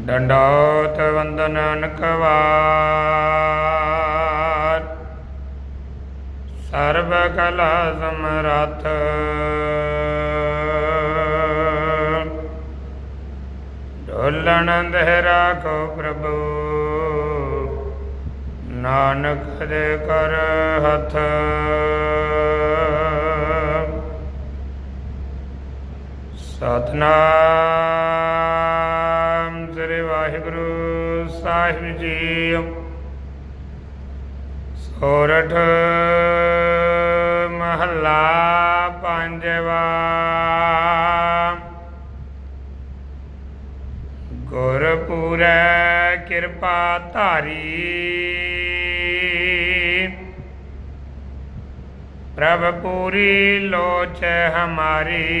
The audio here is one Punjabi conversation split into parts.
ਡੰਡੋਤ ਵੰਦਨ ਅਨਕਵਾਰ ਸਰਬ ਕਲਾ ਸਮਰੱਥ ਢੋਲਣ ਦੇ ਰਾਖੋ ਪ੍ਰਭੂ, ਨਾਨਕ ਦੇ ਕਰ ਹੱਥ। ਸਤਨਾਮ। ਸ੍ਰੀ ਵਾਹਿਗੁਰੂ ਸਾਹਿਬ ਜੀ। ਸੋਰਠ ਮਹੱਲਾ ਪੰਜਵਾ। ਗੁਰਪੂਰੈ ਕਿਰਪਾ ਧਾਰੀ। ਪ੍ਰਭ ਪੂਰੀ ਲੋਚ ਹਮਾਰੀ।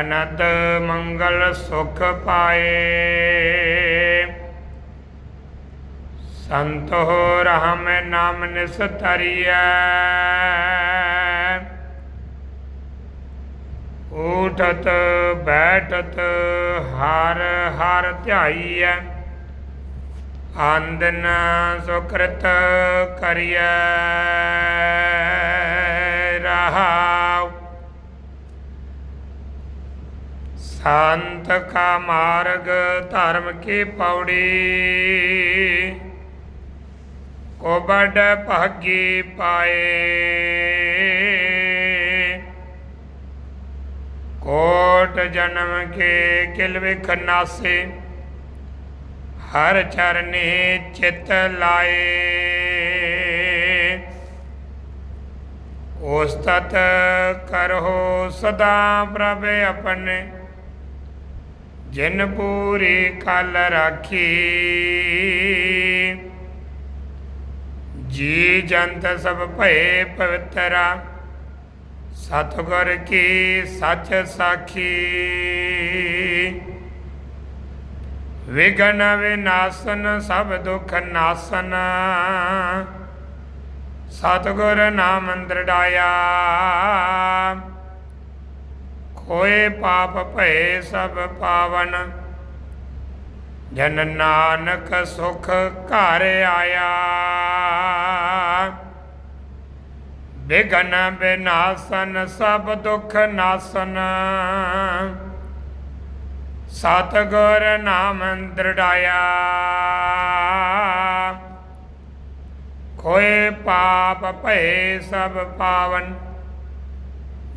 ਅਨੰਦ ਮੰਗਲ ਸੁਖ ਪਾਏ। ਸੰਤੋ ਰਾਮ ਨਾਮ ਨਿਸਤਰੀਐ ਉਠਤ ਬੈਠਤ ਹਰ ਹਰ ਧਿਆਈਐ। ਆਂਦਨ ਸੁਕ੍ਰਿਤ ਕਰੀਐ। ਸੰਤ ਕਾ ਮਾਰਗ ਧਰਮ ਕੀ ਪੌੜੀ? ਕੋ ਬੜ ਭਾਗੀ ਪਾਏ। ਕੋਟ ਜਨਮ ਕੇ ਕਿਲ ਵਿਖ ਨਾਸੇ। ਹਰ ਚਰਨੇ ਚਿਤ ਲਾਏ। ਉਸਤਤ ਕਰੋ ਸਦਾ ਪ੍ਰਭ ਆਪਣੇ। ਜਿਨ ਪੂਰੀ ਕਲ ਰਾਖੀ। ਜੀ ਜੰਤ ਸਭ ਭਏ ਪਵਿੱਤਰਾ, ਸਤਿਗੁਰ ਕੀ ਸੱਚ ਸਾਖੀ। ਵਿਗਨ ਵਿਨਾਸ਼ਨ ਸਭ ਦੁਖ ਨਾਸ਼ਨ, ਸਤਿਗੁਰ ਨਾਮ ਦ੍ਰਿੜਾਇਆ ਕੋਏ ਪਾਪ ਭਏ ਸਭ ਪਾਵਨ। ਜਨ ਨਾਨਕ ਸੁਖ ਘਰ ਆਇਆ। ਬਿਗਨ ਬਿਨਾਸਨ ਸਭ ਦੁਖ ਨਾਸਨ। ਸਤਿਗੁਰ ਨਾਮ ਦ੍ਰਿੜਾਇਆ। ਕੋਏ ਪਾਪ ਭਏ ਸਭ ਪਾਵਨ।